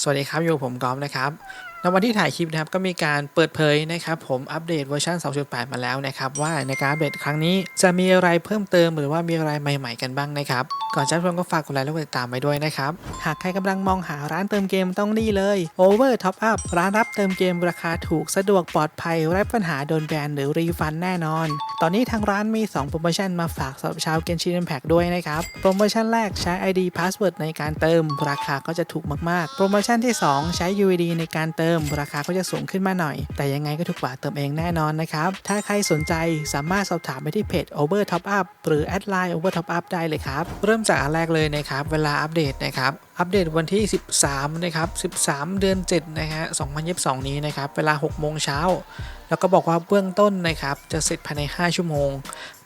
สวัสดีครับ อยู่ผมกอล์ฟนะครับในวันที่ถ่ายคลิปนะครับก็มีการเปิดเผยนะครับผมอัปเดตเวอร์ชัน2.8 มาแล้วนะครับว่าในการอัปเดตครั้งนี้จะมีอะไรเพิ่มเติมหรือว่ามีอะไรใหม่ๆกันบ้างนะครับก่อนจะรับชมก็ฝากกดไลค์และกดติดตามไปด้วยนะครับหากใครกำลังมองหาร้านเติมเกมต้องนี่เลย Over Top Up ร้านรับเติมเกมราคาถูกสะดวกปลอดภัยไร้ปัญหาโดนแบนหรือรีฟันแน่นอน ตอนนี้ทางร้านมี 2 โปรโมชั่นมาฝากสำหรับชาวเกนชิน Impact ด้วยนะครับโปรโมชั่นแรกใช้ ID Password ในการเติม ราคาก็จะถูกมากๆ โปรโมชั่นที่ 2 ใช้ UID ในการเติมม ราคาก็จะสูงขึ้นมาหน่อย แต่ยังไงก็ถูกกว่าเติมเองแน่นอนนะครับ ถ้าใครสนใจสามารถสอบถามไปที่เพจ Over Top Up หรือแอดไลน์ Over Top Up ได้เลยครับ เริ่มจากอันแรกเลยนะครับ เวลาอัปเดตนะครับอัปเดตวันที่ 13 นะครับ 13 เดือน 7 นะฮะ 2022 นี้นะครับ เวลา 6 โมงเช้า แล้วก็บอกว่าเบื้องต้นนะครับจะเสร็จภายใน 5 ชั่วโมง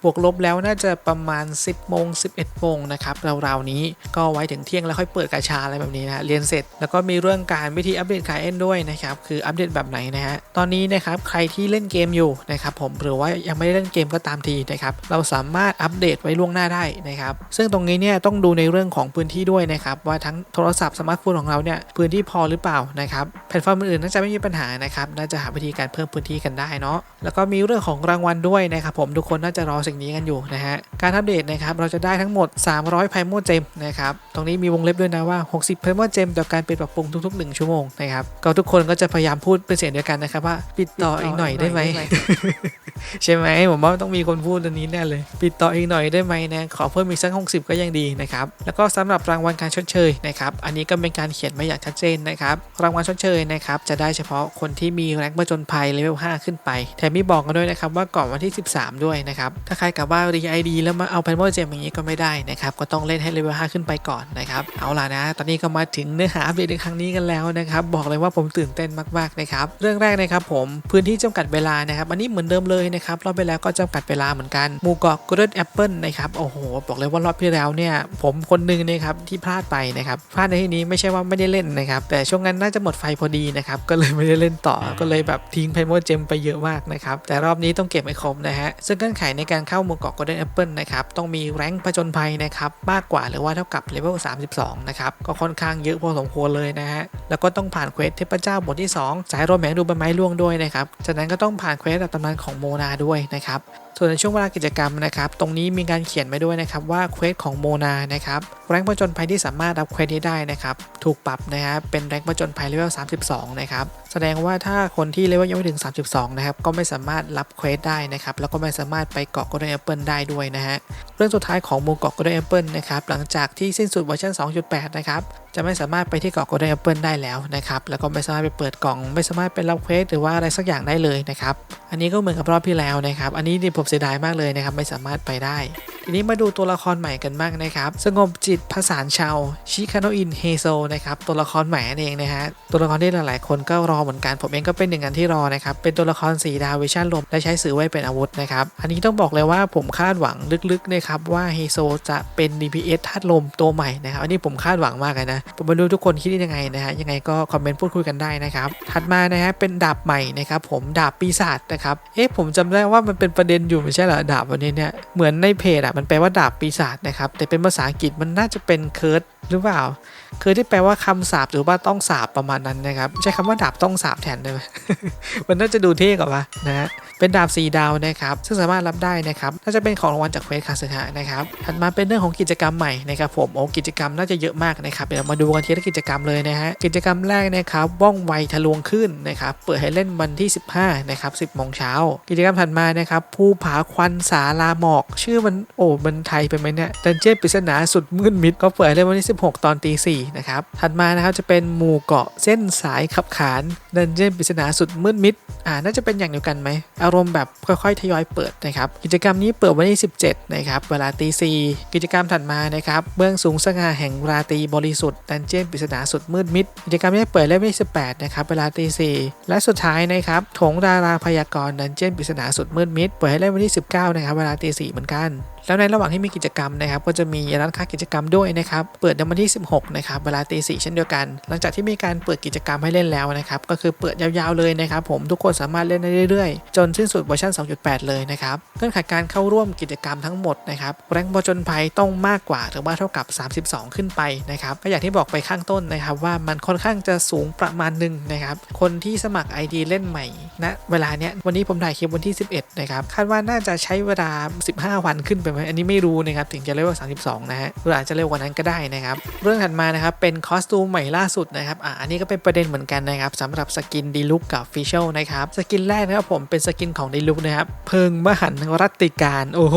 บวกลบแล้วน่าจะประมาณ 10โมง11โมงนะครับราวๆนี้ก็ไว้ถึงเที่ยงแล้วค่อยเปิดกาชาอะไรแบบนี้นะเรียนเสร็จ แล้วก็มีเรื่องการวิธีอัปเดตขายเอ็นด้วยนะครับคืออัปเดตแบบไหนนะฮะตอนนี้นะครับใครที่เล่นเกมอยู่นะครับผมหรือว่ายังไม่ได้เล่นเกมก็ตามทีนะครับเราสามารถอัปเดตไว้ล่วงหน้าได้นะครับซึ่งตรงนี้เนี่ยต้องดูในเรื่องของพื้นที่ด้วยนะครับว่าทั้งโทรศัพท์สมาร์ทโฟนของเราเนี่ยพื้นที่พอหรือเปล่านะครับแพลตฟอร์มอื่นน่าจะไม่มีปัญหานะครับน่าจะหาวิธีการเพิ่มพื้นที่กันได้เนาะแล้วก็มีเรื่องของรางวัลด้วยนะครับผมทุกคนน่าจะรอสิ่งนี้กันอยู่นะฮะการอัปเดตนะครับเราจะได้ทั้งหมด 300ไพโมเจมนะครับตรงนี้มีวงเล็บด้วยนะว่า 60ไพโมเจมต่อการเปลี่ยนปรับปรุงทุกๆ 1 ชั่วโมงนะครับก็ทุกคนก็จะพยายามพูดเป็นเสียงเดียวกันนะครับว่าปิดต่ออีกหน่อยได้ไหมใช่ไหมผมว่าต้องมีคนพูดอันนี้แน่เลย ปิดต่ออีกหน่อยได้ไหมนะขอเพิ่มอีกสัก60 ก็ยังดีนะครับแล้วก็สำหรับรางวัลการชดเชยนะครับอันนี้ก็เป็นการเขียนมาอย่างชัดเจนนะครับรางวัลชดเชยนะครับจะได้เฉพาะคนที่มีแรงประจนภัยเลเวล5ขึ้นไป แถมมีบอกกันด้วยนะครับว่าก่อนวันที่ 13 ด้วยนะครับ ถ้าใครกับว่ารีไอดีแล้วมาเอาแพนโมเจมอย่างนี้ก็ไม่ได้นะครับ ก็ต้องเล่นให้เลเวล5ขึ้นไปก่อนนะครับ เอาล่ะนะ ตอนนี้ก็มาถึงเนื้อหาอัปเดตในครั้งนี้กันแล้วนะครับ บอกเลยว่าผมตื่นเต้นมากๆนะครับ เรื่องแรกนะครับผม พื้นที่จำกัดเวลานะครับ อันนี้เหมือนเดิมเลยนะครับ รอบไปแล้วก็จำกัดเวลาเหมือนกัน หมู่เกาะ Golden Apple นะครับ โอ้โห บอกเลยว่ารอบที่แล้วเนี่ย ผมคนหนึ่งนะครับที่พลาดไปนะครับ พลาดในที่นี้ไม่ใช่ว่าไม่ได้เล่นนะครับ แต่ช่วงนั้นน่าจะหมดไฟพอดีนะครับ ก็เลยไม่ได้เล่นต่อ ก็เลยแบบทิ้งไพโมเจมไปเยอะมากนะครับ แต่รอบนี้ต้องเก็บให้ครบนะฮะ ซึ่งเงื่อนไขในการเข้าหมู่เกาะ Golden Apple นะครับ ต้องมีแรงผจญภัยนะครับ มากกว่าหรือว่าเท่ากับเลเวล 32 นะครับ ก็ค่อนข้างเยอะพอสมควรเลยนะฮะ แล้วก็ต้องผ่านเควสเทพเจ้าบทที่ 2 สายโรแมนดูใบไม้ร่วงด้วยนะครับ จากนั้นก็ต้องผ่านเควสตำนานของโมนาด้วยนะครับส่วนในช่วงเวลากิจกรรมนะครับ ตรงนี้มีการเขียนไว้ด้วยนะครับว่าเควสของโมนานะครับแรงผจญภัยที่สามารถรับเควสนี้ได้นะครับ ถูกปรับนะครับเป็นแรงผจญภัยเลเวล 32 นะครับ แสดงว่าถ้าคนที่เลเวลยังไม่ถึง 32 นะครับ ก็ไม่สามารถรับเควสได้นะครับ แล้วก็ไม่สามารถไปเกาะ Golden Apple ได้ด้วยนะฮะ เรื่องสุดท้ายของหมู่เกาะ Golden Apple นะครับ หลังจากที่สิ้นสุดเวอร์ชัน2.8 นะครับจะไม่สามารถไปที่เกาะ Golden Apple ได้แล้วนะครับแล้วก็ไม่สามารถไปเปิดกล่อง ไม่สามารถไปรับเควสหรือว่าอะไรสักอย่างได้เลยนะครับอันนี้ก็เหมือนกับรอบที่แล้วนะครับอันนี้นี่ผมเสียดายมากเลยนะครับไม่สามารถไปได้ ทีนี้มาดูตัวละครใหม่กันบ้างนะครับสงบจิตผสานชาวชิคาโนอินเฮโซนะครับตัวละครใหม่นั่นเองนะฮะตัวละครที่หลายๆ คนก็รอเหมือนกันผมเองก็เป็นหนึ่งอันที่รอนะครับเป็นตัวละครสีดาวเวชันลมและใช้สื่อไว้เป็นอาวุธนะครับอันนี้ต้องบอกเลยว่าผมคาดหวังลึกๆนะครับว่าเฮโซจะเป็น DPS ธาตุลมตัวใหม่นะครับอันนี้ผมคาดหวังมากเลยนะผมมาดูทุกคนคิดยังไงนะฮะยังไงก็คอมเมนต์พูดคุยกันได้นะครับถัดมานะฮะเป็นดาบใหม่นะครับผมดาบปีศาจนะครับเอ๊ะผมจำได้ว่ามันเป็นประเด็นอยู่ไม่ใช่เหรอดาบวันนี้เนี่ยเหมือนในเพจอะมันแปลว่าดาบปีศาจนะครับแต่เป็นภาษาอังกฤษมันน่าจะเป็นเคิร์ดหรือเปล่า คือที่แปลว่าคำสาปหรือว่าต้องสาปประมาณนั้นนะครับใช้คำว่าดาบต้องสาปแทนได้ไหมมันน่าจะดูเท่กว่าปะนะฮะเป็นดาบสีดาวนะครับซึ่งสามารถรับได้นะครับน่าจะเป็นของรางวัลจากเควสคาสึฮะนะครับถัดมาเป็นเรื่องของกิจกรรมใหม่นะครับผมโอ้กิจกรรมน่าจะเยอะมากนะครับเดี๋ยวมาดูกันทีละกิจกรรมเลยนะฮะกิจกรรมแรกนะครับว่องไวทะลวงขึ้นนะครับเปิดให้เล่นวันที่ 15นะครับ10โมงเช้ากิจกรรมถัดมานะครับภูผาควันสาลาหมอก ชื่อมันโอ้มันไทยไปไหมเนี่ยดันเจี้ยนปริศนาสุดมืดมิดก็เปิดให้เล่นวันที่ 16 ตอนตีสี่นะครับ ถัดมานะครับจะเป็นหมู่เกาะเส้นสายขับขานเดันเจนปริศนาสุดมืดมิด อ่า น่าจะเป็นอย่างเดียวกันไหม อารมณ์แบบค่อยๆ ทยอยเปิดนะครับ กิจกรรมนี้เปิดวันที่ 17 นะครับ เวลาตีสี่กิจกรรมถัดมานะครับ เบื้องสูงสง่าแห่งราตรีบริสุทธิ์ดันเจียนปริศนาสุดมืดมิด กิจกรรมนี้เปิดเล่นวันที่18 นะครับ เวลาตีสี่และสุดท้ายนะครับโถงดาราพยากรณ์ดันเจียนปริศนาสุดมืดมิด เปิดให้เล่นวันที่ 19 นะครับ เวลาตีสี่เหมือนกันแล้วในระหว่างที่มีกิจกรรมนะครับก็จะมีร้านค้ากิจกรรมด้วยนะครับเปิดในวันที่ 16นะครับเวลาตีสี่เช่นเดียวกัน หลังจากที่มีการเปิดกิจกรรมให้เล่นแล้วนะครับก็คือเปิดยาวๆเลยนะครับผมทุกคนสามารถเล่นได้เรื่อยๆ จนสิ้นสุดเวอร์ชัน2.8 เลยนะครับเงื่อนไขการเข้าร่วมกิจกรรมทั้งหมดนะครับแรงผจญภัยต้องมากกว่าหรือว่าเท่ากับ 32 ขึ้นไปนะครับก็อย่างที่บอกไปข้างต้นนะครับว่ามันค่อนข้างจะสูงประมาณหนึ่งนะครับคนที่สมัคร ID เล่นใหม่ณเวลาเนี้ยวันนี้ผมถ่ายคลิปวันที่ 11นะครับคาดว่าน่าจะใช้เวลา 15 วันขึ้นไปไหมอันนี้ไม่รู้นะครับถึงจะเร็วกว่า32 นะฮะหรืออาจจะเร็วกว่านั้นก็ได้นะครับ เรื่องถัดมานะครับเป็นคอสตูมใหม่ล่าสุดนะครับอะอันนี้ก็เป็นประเด็นเหมือนกันนะครับสำหรับสกินดีลุกกับฟิชเชลนะครับสกินแรกนะครับผมเป็นสกินของดีลุกนะครับเพิงมหันต์รัตติการโอ้โห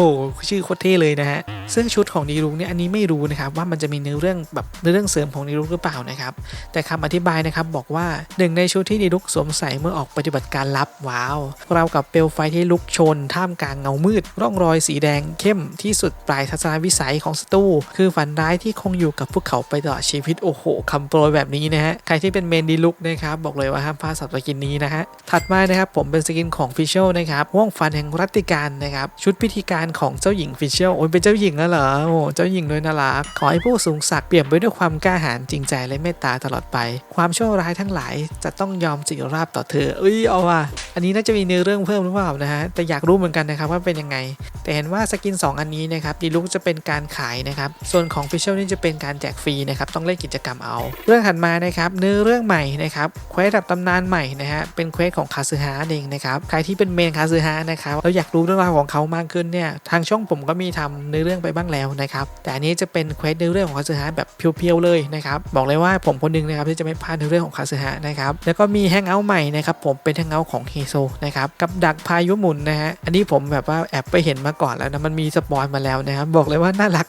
ชื่อโคตรเท่เลยนะฮะซึ่งชุดของดีลุกเนี่ยอันนี้ไม่รู้นะครับว่ามันจะมีเนื้อเรื่องแบบเนื้อเรื่องเสริมของดีลุกหรือเปล่านะครับแต่คำอธิบายนะครับบอกว่าหนึ่งในชุดที่ดีลุกสวมใส่เมื่อออกปฏิบัติการลับว้าวเรากับเปลวไฟที่ลุกชนท่ามกลางเงามืด ร่องรอยสีแดงเข้มที่สุดปลายทัศนวิสัยของศัตรูคือฝันร้ายที่คงอยู่กับพวกเขาไปตลอดชีวิตโอ้โหคำโปรยแบบนี้นะฮะใครที่เป็นเมนดีลุกนะครับบอกเลยว่าห้ามพลาดสับสกินนี้นะฮะถัดมานะครับผมเป็นสกินของฟิชเชลนะครับว่องฟันแห่งรัตติการนะครับชุดพิธีการของเจ้าหญิงฟิชเชลโอ้ยเป็นเจ้าหญิงแล้วเหรอโอ้เจ้าหญิงเลยน่ารักขอให้ผู้สูงศักดิ์เปลี่ยมไปด้วยความกล้าหาญจริงใจและเมตตาตลอดไป ความชั่วร้ายทั้งหลายจะต้องยอมจิราบต่อเธอเอ้ยเอาว่ะอันนี้น่าจะมีเนื้อเรื่องเพิ่มหรือเปล่านะฮะแต่อยากรู้เหมือนกันนะครับว่าเป็นยังไง แต่เห็นว่าสกิน 2อันนี้นะครับดีลุกจะเป็นการขายนะครับ ส่วนของฟิชเชลนี่จะเป็นการแจกฟรีนะครับ ต้องเล่นกิจกรรมเอา เรื่องถัดมานะครับเนื้อเรื่องใหม่นะครับเควสระดับตำนานใหม่นะฮะเป็นเควสของคาซึฮะเองนะครับใครที่เป็นเมนคาซึฮะนะครับเราอยากรู้เรื่องราวของเขามากขึ้นเนี่ยทางช่องผมก็มีทำเนื้อเรื่องไปบ้างแล้วนะครับแต่อันนี้จะเป็นเควสเนื้อเรื่องของคาซึฮะแบบเพียวๆเลยนะครับบอกเลยว่าผมคนหนึงนะครับที่จะไม่พลาดในเรื่องของคาซึฮะนะครับแล้วก็มีแฮงเอาท์ใหม่นะครับผมเป็นแฮงเอาท์ของเฮโซนะครับกับดักพายุหมุนนะฮะอันนี้ผมแบบว่าแอบไปเห็นมาก่อนแล้วนะมันมีสปอยมาแล้วนะครับบอกเลยว่าน่ารัก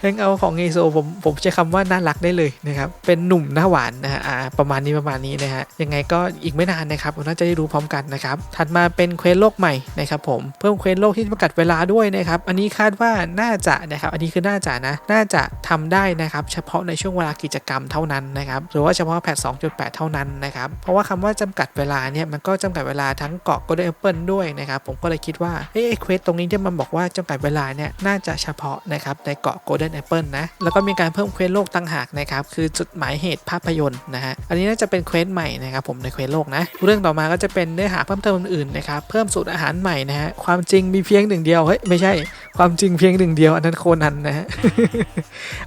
แฮงเอาของเฮโซผมผมใช้คำว่าน่ารักได้เลยนะครับ เป็นหนุ่มหน้าหวานนะฮะอ่าประมาณนี้ประมาณนี้นะฮะ ยังไงก็อีกไม่นานนะครับเราน่าจะได้รู้พร้อมกันนะครับ ถัดมาเป็นเควสโลกใหม่นะครับผม เพิ่มเควสโลกที่จำกัดเวลาด้วยนะครับ อันนี้คาดว่าน่าจะนะครับ อันนี้คือน่าจะนะ น่าจะทำได้นะครับ เฉพาะในช่วงเวลากิจกรรมเท่านั้นนะครับ หรือว่าเฉพาะแพท 2.8 เท่านั้นนะครับ เพราะว่าคำว่าจำกัดเวลาเนี่ยมันก็จำกัดเวลาทั้งเกาะ Golden Apple ด้วยนะครับ ผมก็เลยคิดว่าเอ้เควสตรงนี้ที่มันบอกว่าจำกัดเวลาเนี่ยน่าจะเฉพาะนะครับในเกาะ Golden Apple นะ แล้วก็มีการเพิ่มเควสโลกตั้งหากนะครับ คือจุดหมายเหตุภาพยนตร์นะฮะ อันนี้น่าจะเป็นเควสใหม่นะครับผมในเควสโลกนะ เรื่องต่อมาก็จะเป็นเนื้อหาเพิ่มเติมอื่นๆนะครับ เพิ่มสูตรอาหารใหม่นะฮะ ความจริงมีเพียงหนึ่งเดียว เฮ้ยไม่ใช่ ความจริงเพียงหนึ่งเดียวอันนั้นโคนันนะฮะ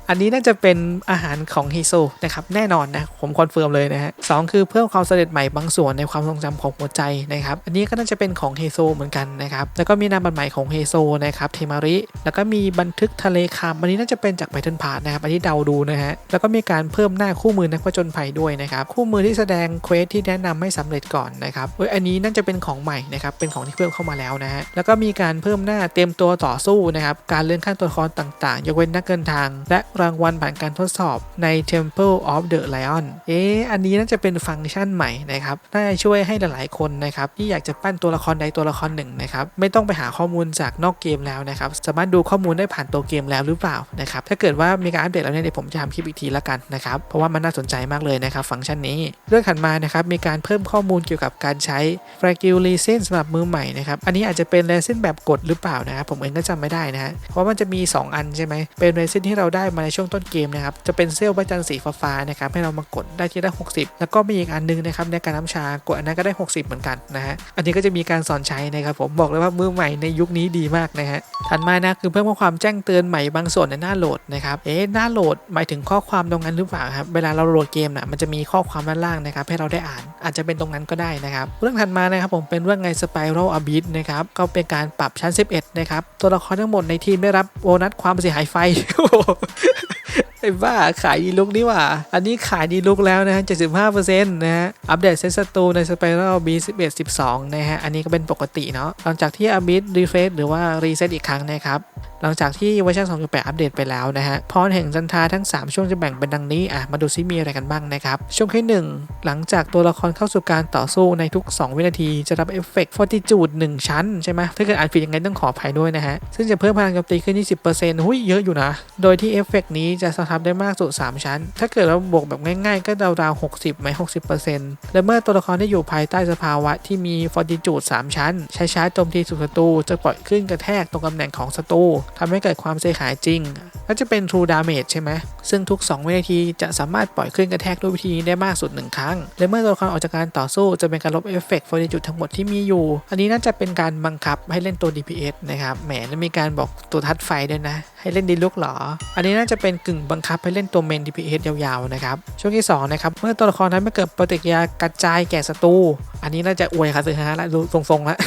อันนี้น่าจะเป็นอาหารของฮิโซนะครับแน่นอนนะ ผมคอนเฟิร์มเลยนะฮะสองคือเพิ่มความเสด็จใหม่บางส่วนในความทรงจำของหัวใจนะครับ อันนี้ก็น่าจะเป็นของเฮโซเหมือนกันนะครับ แล้วก็มีนามบัตรใหม่ของเฮโซนะครับ เทมาริ แล้วก็มีบันทึกทะเลคามอันนี้น่าจะจะเป็นจากไบเทนพาร์นะครับอันนี้เดาดูนะฮะแล้วก็มีการเพิ่มหน้าคู่มือนักผจญภัยด้วยนะครับคู่มือที่แสดงเควสที่แนะนำไม่สำเร็จก่อนนะครับเอ้ยอันนี้น่าจะเป็นของใหม่นะครับเป็นของที่เพิ่มเข้ามาแล้วนะฮะแล้วก็มีการเพิ่มหน้าเตรียมตัวต่อสู้นะครับการเลื่อนขั้นตัวละครต่างๆ ยกเว้นนักเดินทาง และรางวัลผ่านการทดสอบใน Temple of the Lion เอ๊อันนี้น่าจะเป็นฟังก์ชันใหม่นะครับน่าจะช่วยให้หลายๆคนนะครับที่อยากจะปั้นตัวละครใดตัวละครหนึ่งนะครับไม่ต้องไปหาข้อมูลจากนอกเกมแล้วนะครับสามารถดูข้อมูลได้ผ่านตัวเกมแล้วหรือเปล่านะครับถ้าเกิดว่ามีการอัปเดตแล้วเนี่ยเดี๋ยวผมจะทำคลิปอีกทีละกันนะครับเพราะว่ามันน่าสนใจมากเลยนะครับฟังก์ชันนี้ เรื่องถัดมานะครับมีการเพิ่มข้อมูลเกี่ยวกับการใช้ f r a g i l e s i n สำหรับมือใหม่นะครับอันนี้อาจจะเป็นเรซินแบบกดหรือเปล่านะครับผมเองก็จำไม่ได้นะฮะเพราะมันจะมี 2 อันใช่ไหมเป็นเรซินที่เราได้มาในช่วงต้นเกมนะครับจะเป็นเซลล์ใบจันทร์สีฟ้าๆนะครับให้เรามากดได้ที่ได้60 แล้วก็มีอีกอันนึงนะครับในการน้ำชากดอันนั้นก็ได้ 60 เหมือนกันนะฮะอันนี้ก็จะมีการสอนใช้นะครับผมบอกเลยว่ามือใหม่ในยุคนี้ดีมากนะฮะถัดมานะคือเพิ่มข้อความแจ้งเตือนใหม่บางส่วนในหน้าโหลดนะครับ เอ๊ะหน้าโหลดหมายถึงข้อความตรงนั้นหรือเปล่าครับ เวลาเราโหลดเกมนะมันจะมีข้อความด้านล่างนะครับ ให้เราได้อ่าน อาจจะเป็นตรงนั้นก็ได้นะครับ เรื่องถัดมานะครับผมเป็นเรื่องไง Spiral Abyss นะครับ ก็เป็นการปรับชั้น 11 นะครับ ตัวละครทั้งหมดในทีมได้รับโบนัสความเสียหายไฟ ไอ้บ้าขายดีลุกนี่ว่า อันนี้ขายดีลุกแล้วนะฮะ 75%นะฮะ อัปเดตเซตศัตรูใน Spiral B 11 12 นะฮะ อันนี้ก็เป็นปกติเนาะ หลังจากที่ Abyss Refresh หรือว่ารีเซ็ตอีกครั้งนะครับ หลังจากที่เวอร์ชัน2.8 อัปเดตไปแล้วนะฮะ พรแห่งจันทาทั้ง 3 ช่วงจะแบ่งเป็นดังนี้ อะ มาดูซิมีอะไรกันบ้างนะครับ ช่วงที่ 1 หลังจากตัวละครเข้าสู่การต่อสู้ในทุก 2 วินาที จะรับเอฟเฟกต์ Fortitude 1ชั้นใช่ไหมถ้าเกิดอ่านผิดยังไงต้องขออภัยด้วยนะฮะ ซึ่งจะเพิ่มพลังโจมตีขึ้น 20%หุ้ยเยอะอยู่นะ โดยที่เอฟเฟกต์นี้จะสะทับได้มากสุด 3 ชั้น ถ้าเกิดเราบวกแบบง่ายๆ ก็ราวๆ60ไหม60%และเมื่อตัวละครที่อยู่ภายใต้สภาวะที่มีฟอร์ติจูด3ชั้น ใช้ชาร์จโจมตีสู่ศัตรูจะปล่อยขึ้นกระแทกตรงตำแหน่งของศัตรูทำให้เกิดความเสียหายจริงก็จะเป็น True Damage ใช่ไหม ซึ่งทุก 2 วินาทีจะสามารถปล่อยขึ้นกระแทกด้วยวิธีนี้ได้มากสุด 1 ครั้ง และเมื่อตัวละครออกจากการต่อสู้จะเป็นการลบเอฟเฟกต์ฟอร์ติจูดทั้งหมดที่มีอยู่ อันนี้น่าจะเป็นการบังคับให้เล่นตัว DPS นะครับ แหมแล้วมีการบอกตัวทัดไฟด้วยนะ ให้เล่นดีลุกหรอ อันนี้น่าจะเป็นกึ่งบังคับให้เล่นตัวเมน DPS ยาวๆนะครับ ช่วงที่สองนะครับ เมื่อตัวละครนั้นไม่เกิดปฏิกิริยากระจายแก่ศัตรู อันนี้น่าจะอวยคาสึฮะละดูทรงๆละ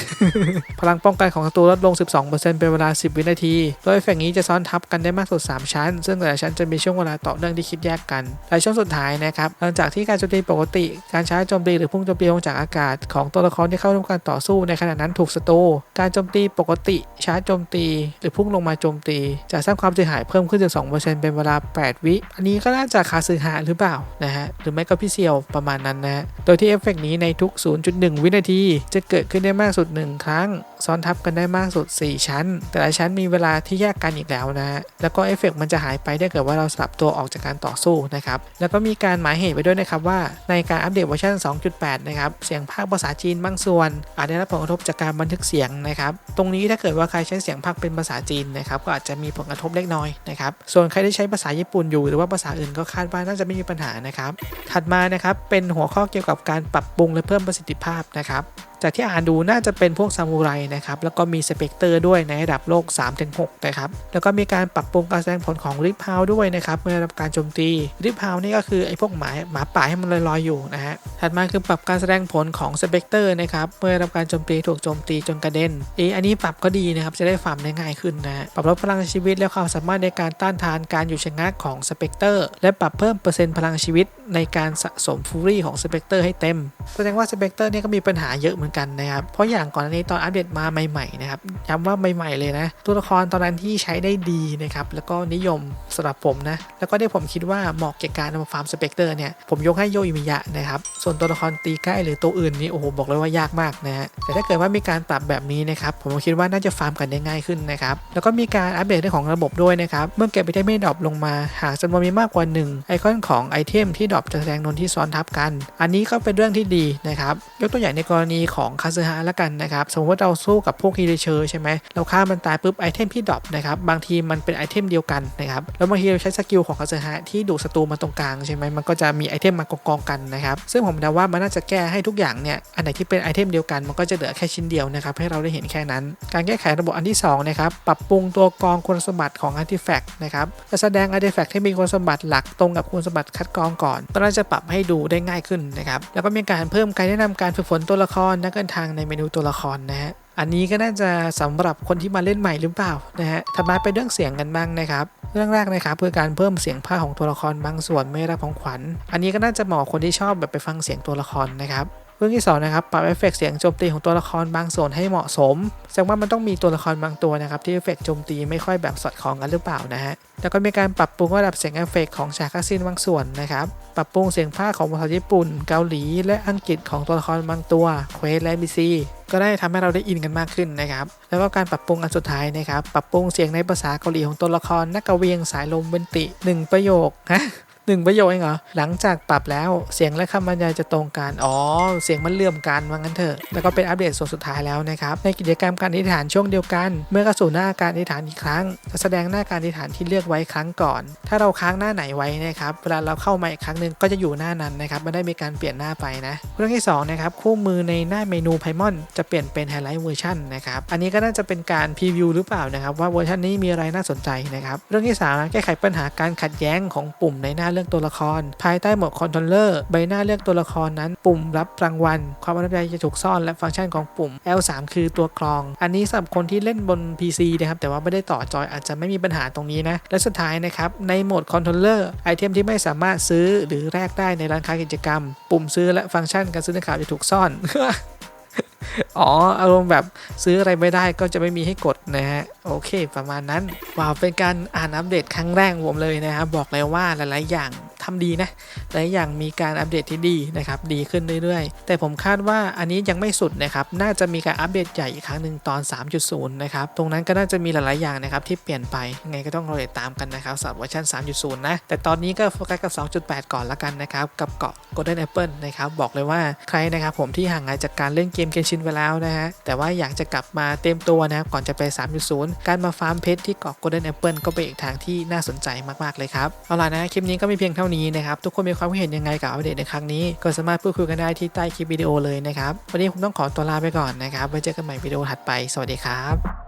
พลังป้องกันของศัตรูลดลง 12%เป็นเวลา 10 วินาที โดยเอฟเฟกต์นี้จะซ้อนทับกันได้มากสุด 3 ชั้น ซึ่งแต่ละชั้นจะมีช่วงเวลาต่อเนื่องที่คิดแยกกัน และช่วงสุดท้ายนะครับ หลังจากที่การโจมตีปกติ การใช้โจมตีหรือพุ่งโจมตีลงจากอากาศ ของตัวละครที่เข้าร่วมการต่อสู้ในขณะนั้นถูกศัตรู การโจมตีปกติชาร์จโจมตี หรือพุ่งลงมาโจมตี จะสร้างความเสียหายเพิ่มขึ้นจาก2%เป็นเวลา8วิ อันนี้ก็น่าจะคาซึฮะหรือเปล่านะฮะ หรือไม่ก็พี่เซียวประมาณนั้นนะฮะโดยที่เอฟเฟกต์นี้ในทุก 0.1 วินาที จะเกิดขึ้นได้มากสุด 1 ครั้ง ซ้อนทับกันได้มากสุด 4 ชั้น แต่ละชั้นมีเวลาที่แยกกันอีกแล้วนะฮะแล้วก็เอฟเฟกต์มันจะหายไปถ้าเกิดว่าเราสลับตัวออกจากการต่อสู้นะครับ แล้วก็มีการหมายเหตุไว้ด้วยนะครับว่าในการอัปเดตเวอร์ชัน2.8 นะครับ เสียงภาคภาษาจีนบางส่วน อาจได้รับผลกระทบจากการบันทึกเสียงนะครับ ตรงนี้ถ้าเกิดว่าใครใช้เสียงภาคเป็นภาษาจีนนะครับ ก็อาจจะมีผลกระทบเล็กน้อยนะครับ ส่วนใครที่ใช้ภาษาญี่ปุ่นอยู่หรือว่าภาษาอื่นก็คาดว่าน่าจะไม่มีปัญหานะครับ ถัดมานะครับเป็นหัวข้อเกี่ยวกับการปรับปรุงและเพิ่มประสิทธิภาพนะครับจากที่อ่านดูน่าจะเป็นพวกซามูไรนะครับแล้วก็มีสเปกเตอร์ด้วยในระดับโลก 3-6 นะครับแล้วก็มีการปรับปรุงการแสดงผลของริปพาวด้วยนะครับเมื่อรับการโจมตีริปพาวนี่ก็คือไอ้พวกหมาหมาป่าให้มันลอยๆอยู่นะฮะถัดมาคือปรับการแสดงผลของสเปกเตอร์นะครับเมื่อรับการโจมตีถูกโจมตีจนกระเด็นเอออันนี้ปรับก็ดีนะครับจะได้ฟาร์มได้ง่ายขึ้นนะฮะปรับลดพลังชีวิตและความสามารถในการต้านทานการอยู่ชะงักของสเปกเตอร์และปรับเพิ่มเปอร์เซ็นต์พลังชีวิตในการสะสมฟูรี่ของสเปกเตอร์ให้เต็ม แสดงว่าสเปกเตอร์เนี่ยก็มีปัญหาเยอะเหมือนกันนะครับ เพราะอย่างก่อนอันนี้ตอนอัปเดตมาใหม่ๆนะครับย้ำว่าใหม่ๆเลยนะ ตัวละครตอนนั้นที่ใช้ได้ดีนะครับแล้วก็นิยมสำหรับผมนะ แล้วก็ที่ผมคิดว่าเหมาะแก่การนำมาฟาร์มสเปกเตอร์เนี่ยผมยกให้โยอิมิยะนะครับส่วนตัวละครตีใกล้หรือตัวอื่นนี่โอ้โหบอกเลยว่ายากมากนะฮะแต่ถ้าเกิดว่ามีการปรับแบบนี้นะครับผมคิดว่าน่าจะฟาร์มกันได้ง่ายขึ้นนะครับแล้วก็มีการอัปเดตเรื่องของระบบด้วยนะครับเมื่อเก็บไอเทมไม่ดรอปลงมาหากจำนวนมีมากกว่า 1 ไอคอนของไอเทมที่ดรอปจะแสดงนนที่ซ้อนทับกัน อันนี้ก็เป็นเรื่องที่ดีนะครับ ยกตัวอย่างในกรณีของคาซึฮะละกันนะครับ สมมติว่าเราสู้กับพวกฮีเรเชอร์ใช่ไหมเราฆ่ามันตายปุ๊บไอเทมที่ดรอปนะครับบางทีมันเป็นไอเทมเดียวกันนะครับแล้วบางทีเราใช้สกิลของคาซึฮะที่ดูศัตรูมาตรงกลางใช่ไหมมันก็จะมีไอเทมมากองๆกันนะครับซึ่งผมเดาว่ามันน่าจะแก้ให้ทุกอย่างเนี่ยอันไหนที่เป็นไอเทมเดียวกันมันก็จะเหลือแค่ชิ้นเดียวนะครับให้เราได้เห็นแค่นั้น การแก้ไขระบบอันที่สองนะครับปรับปรุงตัวกรองคุณสมบัติของอาร์ติแฟกต์นะครับจะแสดงอาร์ติแฟกต์ที่มีคุณสมบัติหลักตรงกับคุณสมบัติคัดกรองก่อนก็น่าจะปรับให้ดูได้ง่ายขึ้นนะครับ แล้วก็มีการเพิ่มการแนะนำการฝึกฝนตัวละครนักเดินทางในเมนูตัวละครนะฮะอันนี้ก็น่าจะสำหรับคนที่มาเล่นใหม่หรือเปล่านะฮะถัดมาไปเรื่องเสียงกันบ้างนะครับ เรื่องแรกนะครับคือการเพิ่มเสียงภาคของตัวละครบางส่วนไม่รับของขวัญ อันนี้ก็น่าจะเหมาะคนที่ชอบแบบไปฟังเสียงตัวละครนะครับ เรื่องที่สองนะครับปรับเอฟเฟกต์เสียงโจมตีของตัวละครบางส่วนให้เหมาะสมแสดงว่ามันต้องมีตัวละครบางตัวนะครับที่เอฟเฟกต์โจมตีไม่ค่อยแบบสอดคล้องกันหรือเปล่านะฮะแล้วก็มีการปรับปรุงระดับเสียงเอฟเฟกต์ของฉากคัสซีนบางส่วนนะครับปรับปรุงเสียงภาคของภาษาญี่ปุ่น เกาหลี และอังกฤษของตัวละครบางตัวเควสและบีซีก็ได้ทำให้เราได้อินกันมากขึ้นนะครับแล้วก็การปรับปรุงอันสุดท้ายนะครับปรับปรุงเสียงในภาษาเกาหลีของตัวละครนักกเวียงสายลมเวนติหนึ่งประโยคฮะ หนึ่งประโยคเองเหรอ หลังจากปรับแล้วเสียงและคำบรรยายจะตรงกัน อ๋อ เสียงมันเลื่อมกันว่างั้นเถอะ แล้วก็เป็นอัปเดตส่วนสุดท้ายแล้วนะครับ ในกิจกรรมการอธิษฐานช่วงเดียวกัน เมื่อกระสู่หน้าการอธิษฐานอีกครั้ง จะแสดงหน้าการอธิษฐานที่เลือกไว้ครั้งก่อน ถ้าเราค้างหน้าไหนไว้นะครับ เวลาเราเข้ามาอีกครั้งหนึ่งก็จะอยู่หน้านั้นนะครับ ไม่ได้มีการเปลี่ยนหน้าไปนะ เรื่องที่สองนะครับ คู่มือในหน้าเมนูไพมอนจะเปลี่ยนเป็นไฮไลท์เวอร์ชันนะครับ อันนี้ก็น่าจะเป็นการพรีวิวหรือเปล่านะครับว่าเวอร์ชันนี้มีอะไรน่าสนใจนะครับ เรื่องที่สามแก้ไขปัญหาการขัดแย้งของปุ่มในหน้าเลือกตัวละคร ภายใต้โหมดคอนโทรลเลอร์ใบหน้าเลือกตัวละครนั้น ปุ่มรับรางวัล ความประทับใจจะถูกซ่อนและฟังก์ชันของปุ่ม L3 คือตัวกรอง อันนี้สำหรับคนที่เล่นบน PC นะครับแต่ว่าไม่ได้ต่อจอยอาจจะไม่มีปัญหาตรงนี้นะและสุดท้ายนะครับในโหมดคอนโทรลเลอร์ไอเทมที่ไม่สามารถซื้อหรือแลกได้ในร้านค้ากิจกรรม ปุ่มซื้อและฟังก์ชันการซื้อในข่าวจะถูกซ่อน อ๋อ อารมณ์แบบซื้ออะไรไม่ได้ก็จะไม่มีให้กดนะฮะ โอเค ประมาณนั้นว้าวเป็นการอ่านอัปเดตครั้งแรกของผมเลยนะครับ บอกเลยว่าหลาย ๆ อย่างททำดีนะ หลายอย่างมีการอัปเดตที่ดีนะครับ ดีขึ้นเรื่อย ๆ แต่ผมคาดว่าอันนี้ยังไม่สุดนะครับ น่าจะมีการอัปเดตใหญ่อีกครั้งหนึ่งตอน 3.0 นะครับ ตรงนั้นก็น่าจะมีหลาย ๆ อย่างนะครับที่เปลี่ยนไปงไงก็ต้องรอติดตามกันนะครับสำหรับเวอร์ชัน3.0 นะ แต่ตอนนี้ก็โฟกัสกับ 2.8 ก่อนละกันนะครับ กับเกาะ Golden Apple นะครับ บอกเลยว่าใครนะครับผมที่ห่างหายจากการเล่นเกมเกนชินไปแล้วนะฮะ แต่ว่าอยากจะกลับมาเต็มตัวนะครับก่อนจะไป 3.0 การมาฟาร์มเพชรที่เกาะ Golden Apple ก็เป็นอีกทางที่น่าสนใจมากๆเลยครับ เอาล่ะนะคลิปนี้ก็มีเพียงเท่านี้นะครับ ทุกคนมีความคิดเห็นยังไงกับอัปเดตในครั้งนี้ก็สามารถพูดคุยกันได้ที่ใต้คลิปวิดีโอเลยนะครับ วันนี้ผมต้องขอตัวลาไปก่อนนะครับไว้เจอกันใหม่วิดีโอถัดไป สวัสดีครับ